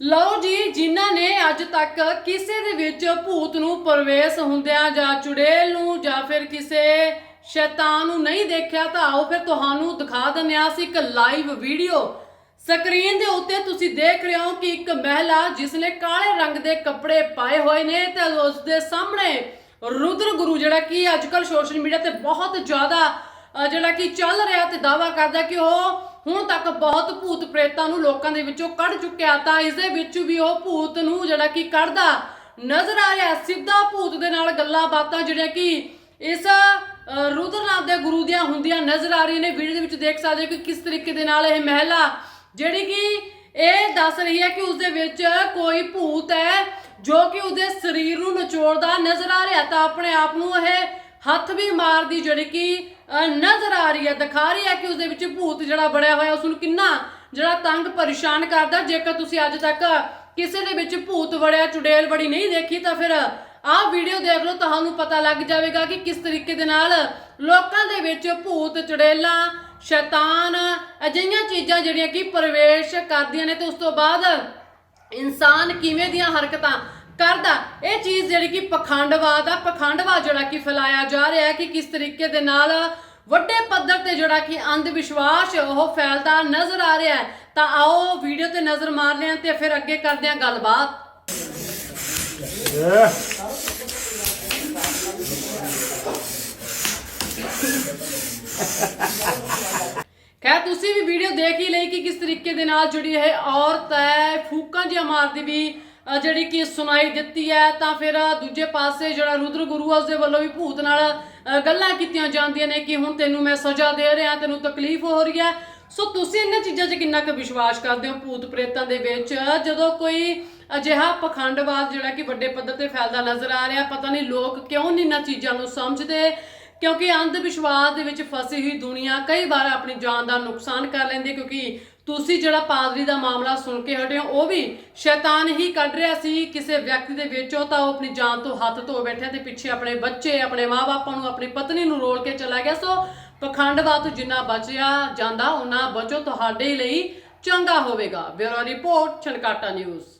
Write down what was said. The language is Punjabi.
ਲਓ ਜੀ, ਜਿਨ੍ਹਾਂ ਨੇ ਅੱਜ ਤੱਕ ਕਿਸੇ ਦੇ ਵਿੱਚ ਭੂਤ ਨੂੰ ਪ੍ਰਵੇਸ਼ ਹੁੰਦਿਆਂ ਜਾਂ ਚੁੜੇਲ ਨੂੰ ਜਾਂ ਫਿਰ ਕਿਸੇ ਸ਼ੈਤਾਨ ਨੂੰ ਨਹੀਂ ਦੇਖਿਆ, ਤਾਂ ਆਓ ਫਿਰ ਤੁਹਾਨੂੰ ਦਿਖਾ ਦਿੰਦੇ ਹਾਂ ਅਸੀਂ ਇੱਕ ਲਾਈਵ ਵੀਡੀਓ ਸਕਰੀਨ ਦੇ ਉੱਤੇ ਤੁਸੀਂ ਦੇਖ ਰਹੇ ਹੋ ਕਿ ਇੱਕ ਮਹਿਲਾ ਜਿਸ ਨੇ ਕਾਲੇ ਰੰਗ ਦੇ ਕੱਪੜੇ ਪਾਏ ਹੋਏ ਨੇ ਤੇ ਉਸ ਦੇ ਸਾਹਮਣੇ ਰੁਦਰ ਗੁਰੂ ਜਿਹੜਾ ਕਿ ਅੱਜਕੱਲ ਸੋਸ਼ਲ ਮੀਡੀਆ ਤੇ ਬਹੁਤ ਜ਼ਿਆਦਾ ਜਿਹੜਾ ਕਿ ਚੱਲ ਰਿਹਾ ਤੇ ਦਾਵਾ ਕਰਦਾ ਕਿ ਉਹ ਹੁਣ ਤੱਕ ਬਹੁਤ ਭੂਤ ਪ੍ਰੇਤਾਂ ਨੂੰ ਲੋਕਾਂ ਦੇ ਵਿੱਚੋਂ ਕੱਢ ਚੁੱਕਿਆ ਤਾਂ ਇਸ ਦੇ ਵਿੱਚ ਵੀ ਉਹ ਭੂਤ ਨੂੰ ਜਿਹੜਾ ਕਿ ਕੱਢਦਾ ਨਜ਼ਰ ਆ ਰਿਹਾ ਸਿੱਧਾ ਭੂਤ ਦੇ ਨਾਲ ਗੱਲਾਂ ਬਾਤਾਂ ਜਿਹੜੀਆਂ ਕਿ ਇਸ ਅ, ਰੁਦਰਨਾਥ ਦੇ ਗੁਰੂ ਦੀਆਂ ਹੁੰਦੀਆਂ ਨਜ਼ਰ ਆ ਰਹੀਆਂ ਨੇ। ਵੀਡੀਓ ਦੇ ਵਿੱਚ ਦੇਖ ਸਕਦੇ ਹੋ ਕਿ ਕਿਸ ਤਰੀਕੇ ਦੇ ਨਾਲ ਇਹ ਮਹਿਲਾ ਜਿਹੜੀ ਕਿ ਇਹ ਦੱਸ ਰਹੀ ਹੈ ਕਿ ਉਸ ਦੇ ਵਿੱਚ ਕੋਈ ਭੂਤ ਹੈ ਜੋ ਕਿ ਉਹਦੇ ਸਰੀਰ ਨੂੰ ਨਚੋੜਦਾ ਨਜ਼ਰ ਆ ਰਿਹਾ ਤਾਂ ਆਪਣੇ ਆਪ ਨੂੰ ਇਹ ਹੱਥ ਵੀ ਮਾਰਦੀ ਜਿਹੜੀ ਕਿ ਨਜ਼ਰ ਆ ਰਹੀ ਹੈ, ਦਿਖਾ ਰਹੀ ਹੈ ਕਿ ਉਸ ਦੇ ਵਿੱਚ ਭੂਤ ਜਿਹੜਾ ਬੜਿਆ ਹੋਇਆ, ਉਸ ਨੂੰ ਕਿੰਨਾ ਜਿਹੜਾ ਤੰਗ ਪਰੇਸ਼ਾਨ ਕਰਦਾ। ਜੇਕਰ ਤੁਸੀਂ ਅੱਜ ਤੱਕ ਕਿਸੇ ਦੇ ਵਿੱਚ ਭੂਤ ਵੜਿਆ, ਚੁੜੇਲ ਬੜੀ ਨਹੀਂ ਦੇਖੀ, ਤਾਂ ਫਿਰ ਆਹ ਵੀਡੀਓ ਦੇਖ ਲਓ, ਤੁਹਾਨੂੰ ਪਤਾ ਲੱਗ ਜਾਵੇਗਾ ਕਿ ਕਿਸ ਤਰੀਕੇ ਦੇ ਨਾਲ ਲੋਕਾਂ ਦੇ ਵਿੱਚ ਭੂਤ, ਚੁੜੇਲਾਂ, ਸ਼ੈਤਾਨ ਅਜਿਹੀਆਂ ਚੀਜ਼ਾਂ ਜਿਹੜੀਆਂ ਕਿ ਪ੍ਰਵੇਸ਼ ਕਰਦੀਆਂ ਨੇ, ਤੇ ਉਸ ਤੋਂ ਬਾਅਦ ਇਨਸਾਨ ਕਿਵੇਂ ਦੀਆਂ ਹਰਕਤਾਂ ਕਰਦਾ। ਇਹ ਚੀਜ਼ ਜਿਹੜੀ ਕਿ ਪਖੰਡਵਾਦ ਆ, ਪਖੰਡਵਾਦ ਜਿਹੜਾ ਕਿ ਫੈਲਾਇਆ ਜਾ ਰਿਹਾ ਹੈ ਕਿ ਕਿਸ ਤਰੀਕੇ ਦੇ ਨਾਲ ਵੱਡੇ ਪੱਧਰ ਤੇ ਜਿਹੜਾ ਕਿ ਅੰਧ ਵਿਸ਼ਵਾਸ ਉਹ ਫੈਲਦਾ ਨਜ਼ਰ ਆ ਰਿਹਾ ਹੈ। ਤਾਂ ਆਓ ਵੀਡੀਓ ਤੇ ਨਜ਼ਰ ਮਾਰਦੇ ਹਾਂ ਤੇ ਫਿਰ ਅੱਗੇ ਕਰਦੇ ਹਾਂ ਗੱਲਬਾਤ। ਖੈਰ, ਤੁਸੀਂ ਵੀ ਵੀਡੀਓ ਦੇਖ ਹੀ ਲਈ ਕਿ ਕਿਸ ਤਰੀਕੇ ਦੇ ਨਾਲ ਜਿਹੜੀ ਇਹ ਔਰਤ ਹੈ। ਫੂਕਾਂ ਜਿਹਾ ਮਾਰਦੀ ਵੀ ਜਿਹੜੀ ਕਿ ਸੁਣਾਈ ਦਿੱਤੀ ਹੈ, ਤਾਂ ਫਿਰ ਦੂਜੇ ਪਾਸੇ ਜਿਹੜਾ ਰੁਦਰ ਗੁਰੂ ਆ, ਉਸਦੇ ਵੱਲੋਂ ਵੀ ਭੂਤ ਨਾਲ ਗੱਲਾਂ ਕੀਤੀਆਂ ਜਾਂਦੀਆਂ ਨੇ ਕਿ ਹੁਣ ਤੈਨੂੰ ਮੈਂ ਸਜ਼ਾ ਦੇ ਰਿਹਾ, ਤੈਨੂੰ ਤਕਲੀਫ ਹੋ ਰਹੀ ਹੈ। ਸੋ ਤੁਸੀਂ ਇਹਨਾਂ ਚੀਜ਼ਾਂ 'ਚ ਕਿੰਨਾ ਕੁ ਵਿਸ਼ਵਾਸ ਕਰਦੇ ਹੋ ਭੂਤ ਪ੍ਰੇਤਾਂ ਦੇ ਵਿੱਚ? ਜਦੋਂ ਕੋਈ ਅਜਿਹਾ ਪਖੰਡਵਾਦ ਜਿਹੜਾ ਕਿ ਵੱਡੇ ਪੱਧਰ ਤੇ ਫੈਲਦਾ ਨਜ਼ਰ ਆ ਰਿਹਾ, ਪਤਾ ਨਹੀਂ ਲੋਕ ਕਿਉਂ ਨਹੀਂ ਇਹਨਾਂ ਚੀਜ਼ਾਂ ਨੂੰ ਸਮਝਦੇ? ਕਿਉਂਕਿ ਅੰਧ ਵਿਸ਼ਵਾਸ ਦੇ ਵਿੱਚ ਫਸੀ ਹੋਈ ਦੁਨੀਆ ਕਈ ਵਾਰ ਆਪਣੀ ਜਾਨ ਦਾ ਨੁਕਸਾਨ ਕਰ ਲੈਂਦੀ ਕਿਉਂਕਿ ਤੁਸੀਂ ਜਿਹੜਾ ਪਾਦਰੀ ਦਾ ਮਾਮਲਾ ਸੁਣ ਕੇ ਹਟੇ ਹੋ, ਉਹ ਵੀ ਸ਼ੈਤਾਨ ਹੀ ਕੱਢ ਰਿਹਾ ਸੀ। ਕਿਸੇ ਵਿਅਕਤੀ ਦੇ ਵਿੱਚੋਂ ਤਾਂ ਉਹ ਆਪਣੀ ਜਾਨ ਤੋਂ ਹੱਥ ਧੋ ਬੈਠਿਆ ਤੇ ਪਿੱਛੇ ਆਪਣੇ ਬੱਚੇ, ਆਪਣੇ ਮਾਪਿਆਂ ਨੂੰ, ਆਪਣੀ ਪਤਨੀ ਨੂੰ ਰੋਲ ਕੇ ਚਲਾ ਗਿਆ। ਸੋ ਪਖੰਡਵਾਦ ਤੋਂ ਜਿੰਨਾ ਬਚਿਆ ਜਾਂਦਾ ਉਹਨਾਂ ਬਚੋ। ਤੁਹਾਡੇ ਲਈ ਚੰਗਾ ਹੋਵੇਗਾ। Bureau report Chhankata news.